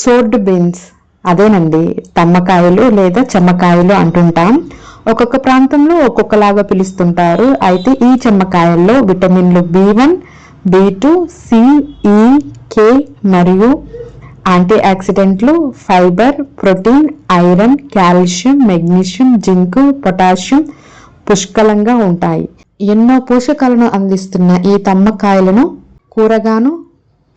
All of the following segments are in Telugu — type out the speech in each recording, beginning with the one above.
Sword beans. అదేనండి తమ్మకాయలు లేదా చెమ్మకాయలు అంటుంటాం. ఒక్కొక్క ప్రాంతంలో ఒక్కొక్కలాగా పిలుస్తుంటారు. అయితే ఈ చెమ్మకాయల్లో విటమిన్లు B one B two C E K మరియు యాంటీ ఆక్సిడెంట్లు fibre protein iron calcium magnesium zinc potassium పుష్కలంగా ఉంటాయి. ఎన్నో పోషకాలను అందిస్తున్న ఈ తమ్మకాయలను కూరగాను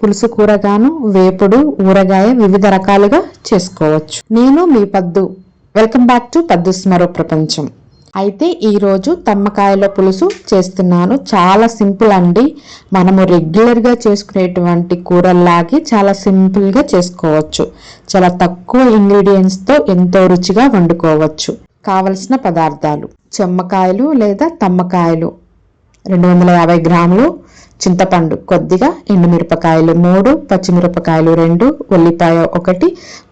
పులుసు కూరగాను వేపుడు ఊరగాయ వివిధ రకాలుగా చేసుకోవచ్చు. నేను మీ పద్దు. వెల్కమ్ బ్యాక్ టు పద్దు స్మరో ప్రపంచం. అయితే ఈరోజు తమ్మకాయల పులుసు చేస్తున్నాను. చాలా సింపుల్ అండి. మనము రెగ్యులర్గా చేసుకునేటువంటి కూరల్లాగే చాలా సింపుల్గా చేసుకోవచ్చు. చాలా తక్కువ ఇంగ్రీడియంట్స్తో ఎంతో రుచిగా వండుకోవచ్చు. కావలసిన పదార్థాలు. చెమ్మకాయలు లేదా తమ్మకాయలు. రెండు వందల యాభై గ్రాములు చింతపండు కొద్దిగా ఎండుమిరపకాయలు మూడు పచ్చిమిరపకాయలు రెండు ఉల్లిపాయ ఒకటి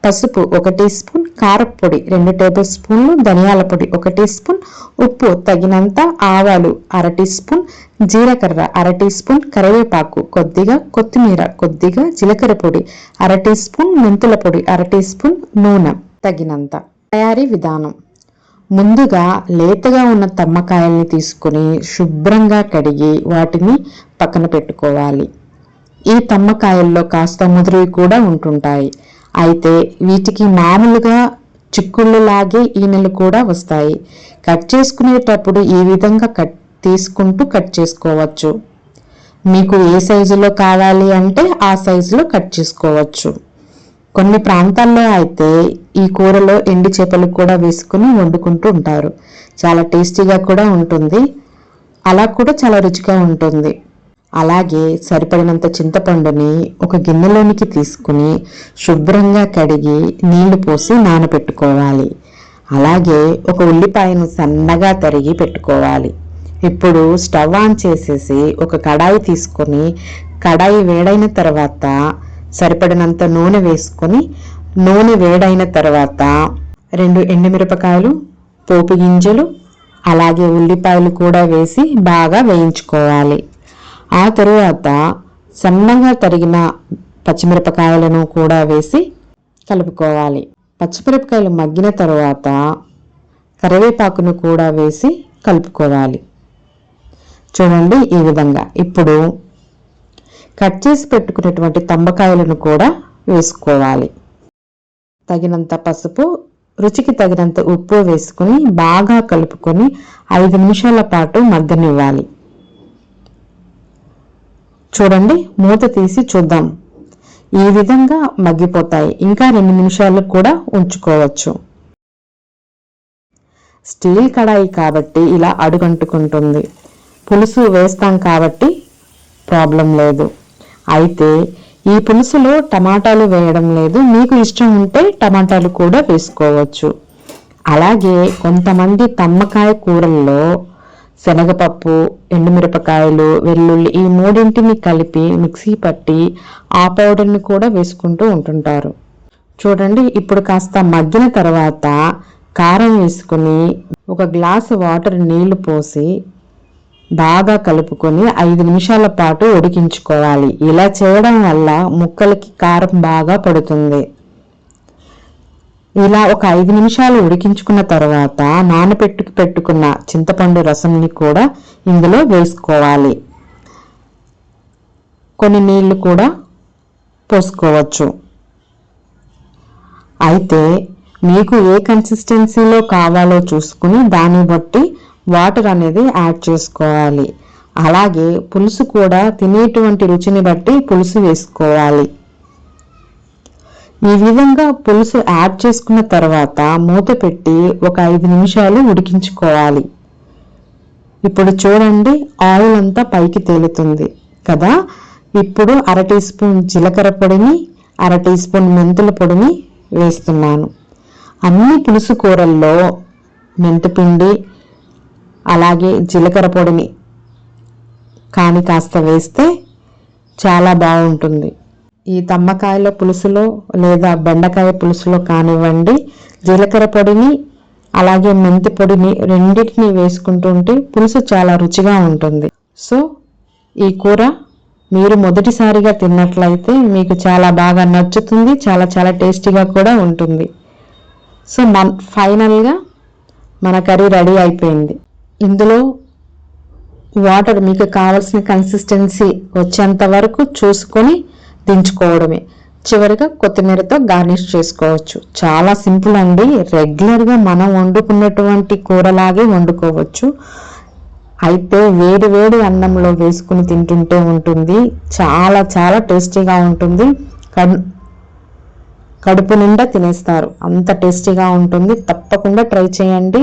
పసుపు ఒక టీ స్పూన్ కారపొడి రెండు టేబుల్ స్పూన్లు ధనియాల పొడి ఒక టీ స్పూన్ ఉప్పు తగినంత ఆవాలు అర టీ స్పూన్ జీలకర్ర అర టీ స్పూన్ కరివేపాకు కొద్దిగా కొత్తిమీర కొద్దిగా జీలకర్ర పొడి అర టీ స్పూన్ మెంతుల పొడి అర టీ స్పూన్ నూనె తగినంత. తయారీ విధానం. ముందుగా లేతగా ఉన్న తమ్మకాయల్ని తీసుకుని శుభ్రంగా కడిగి వాటిని పక్కన పెట్టుకోవాలి. ఈ తమ్మకాయల్లో కాస్త ముదురువి కూడా ఉంటుంటాయి. అయితే వీటికి మామూలుగా చిక్కుళ్ళు లాగే ఈనెలు కూడా వస్తాయి. కట్ చేసుకునేటప్పుడు ఈ విధంగా కట్ తీసుకుంటూ కట్ చేసుకోవచ్చు. మీకు ఏ సైజులో కావాలి అంటే ఆ సైజులో కట్ చేసుకోవచ్చు. కొన్ని ప్రాంతాల్లో అయితే ఈ కూరలో ఎండి చేపలు కూడా వేసుకుని వండుకుంటూ ఉంటారు. చాలా టేస్టీగా కూడా ఉంటుంది. అలా కూడా చాలా రుచిగా ఉంటుంది. అలాగే సరిపడినంత చింతపండుని ఒక గిన్నెలోనికి తీసుకుని శుభ్రంగా కడిగి నీళ్ళు పోసి నానబెట్టుకోవాలి. అలాగే ఒక ఉల్లిపాయను సన్నగా తరిగి పెట్టుకోవాలి. ఇప్పుడు స్టవ్ ఆన్ చేసేసి ఒక కడాయి తీసుకొని కడాయి వేడైన తర్వాత సరిపడినంత నూనె వేసుకొని నూనె వేడైన తర్వాత రెండు ఎండుమిరపకాయలు పోపు గింజలు అలాగే ఉల్లిపాయలు కూడా వేసి బాగా వేయించుకోవాలి. ఆ తరువాత సన్నగా తరిగిన పచ్చిమిరపకాయలను కూడా వేసి కలుపుకోవాలి. పచ్చిమిరపకాయలు మగ్గిన తర్వాత కరివేపాకును కూడా వేసి కలుపుకోవాలి. చూడండి ఈ విధంగా. ఇప్పుడు కట్ చేసి పెట్టుకున్నటువంటి తంబకాయలను కూడా వేసుకోవాలి. తగినంత పసుపు రుచికి తగినంత ఉప్పు వేసుకుని బాగా కలుపుకొని ఐదు నిమిషాల పాటు మగ్గనివ్వాలి. చూడండి మూత తీసి చూద్దాం. ఈ విధంగా మగ్గిపోతాయి. ఇంకా రెండు నిమిషాలు కూడా ఉంచుకోవచ్చు. స్టీల్ కడాయి కాబట్టి ఇలా అడుగంటుకుంటుంది. పులుసు వేస్తాం కాబట్టి ప్రాబ్లం లేదు. అయితే ఈ పులుసులో టమాటాలు వేయడం లేదు. మీకు ఇష్టం ఉంటే టమాటాలు కూడా వేసుకోవచ్చు. అలాగే కొంతమంది తమ్మకాయ కూరల్లో శనగపప్పు ఎండుమిరపకాయలు వెల్లుల్లి ఈ మూడింటిని కలిపి మిక్సీ పట్టి ఆ పౌడర్ని కూడా వేసుకుంటూ ఉంటుంటారు. చూడండి ఇప్పుడు కాస్త మగ్గిన తర్వాత కారం వేసుకుని ఒక గ్లాసు వాటర్ నీళ్ళు పోసి బాగా కలుపుకొని ఐదు నిమిషాల పాటు ఉడికించుకోవాలి. ఇలా చేయడం వల్ల ముక్కలకి కారం బాగా పడుతుంది. ఇలా ఒక ఐదు నిమిషాలు ఉడికించుకున్న తర్వాత నానపెట్టుకు పెట్టుకున్న చింతపండు రసంని కూడా ఇందులో వేసుకోవాలి. కొన్ని నీళ్ళు కూడా పోసుకోవచ్చు. అయితే మీకు ఏ కన్సిస్టెన్సీలో కావాలో చూసుకుని దాన్ని బట్టి వాటర్ అనేది యాడ్ చేసుకోవాలి. అలాగే పులుసు కూడా తినేటువంటి రుచిని బట్టి పులుసు వేసుకోవాలి. ఈ విధంగా పులుసు యాడ్ చేసుకున్న తర్వాత మూత పెట్టి ఒక ఐదు నిమిషాలు ఉడికించుకోవాలి. ఇప్పుడు చూడండి ఆయిల్ అంతా పైకి తేలుతుంది కదా? ఇప్పుడు అర టీ స్పూన్ జీలకర్ర పొడిని అర టీ స్పూన్ మెంతుల పొడిని వేస్తున్నాను. అన్ని పులుసు కూరల్లో మెంతిపిండి అలాగే జీలకర్ర పొడిని కానీ కాస్త వేస్తే చాలా బాగుంటుంది. ఈ తమ్మకాయల పులుసులో లేదా బెండకాయ పులుసులో కానివ్వండి జీలకర్ర పొడిని అలాగే మెంతి పొడిని రెండింటిని వేసుకుంటుంటే పులుసు చాలా రుచిగా ఉంటుంది. సో ఈ కూర మీరు మొదటిసారిగా తిన్నట్లయితే మీకు చాలా బాగా నచ్చుతుంది చాలా చాలా టేస్టీగా కూడా ఉంటుంది. సో మన ఫైనల్గా మన కర్రీ రెడీ అయిపోయింది. ఇందులో వాటర్ మీకు కావాల్సిన కన్సిస్టెన్సీ వచ్చేంత వరకు చూసుకొని దించుకోవడమే. చివరిగా కొత్తిమీరతో గార్నిష్ చేసుకోవచ్చు. చాలా సింపుల్ అండి. రెగ్యులర్గా మనం వండుకున్నటువంటి కూరలాగే వండుకోవచ్చు. అయితే వేడి వేడి అన్నంలో వేసుకుని తింటుంటే ఉంటుంది. చాలా చాలా టేస్టీగా ఉంటుంది. కడుపు నిండా తినేస్తారు. అంత టేస్టీగా ఉంటుంది. తప్పకుండా ట్రై చేయండి.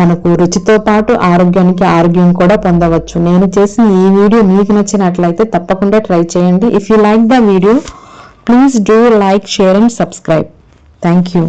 మనకు రుచితో పాటు ఆరోగ్యానికి ఆరోగ్యం కూడా పొందవచ్చు. నేను చేసిన ఈ వీడియో మీకు నచ్చినట్లయితే తప్పకుండా ట్రై చేయండి. If you like the video please do like share and subscribe thank you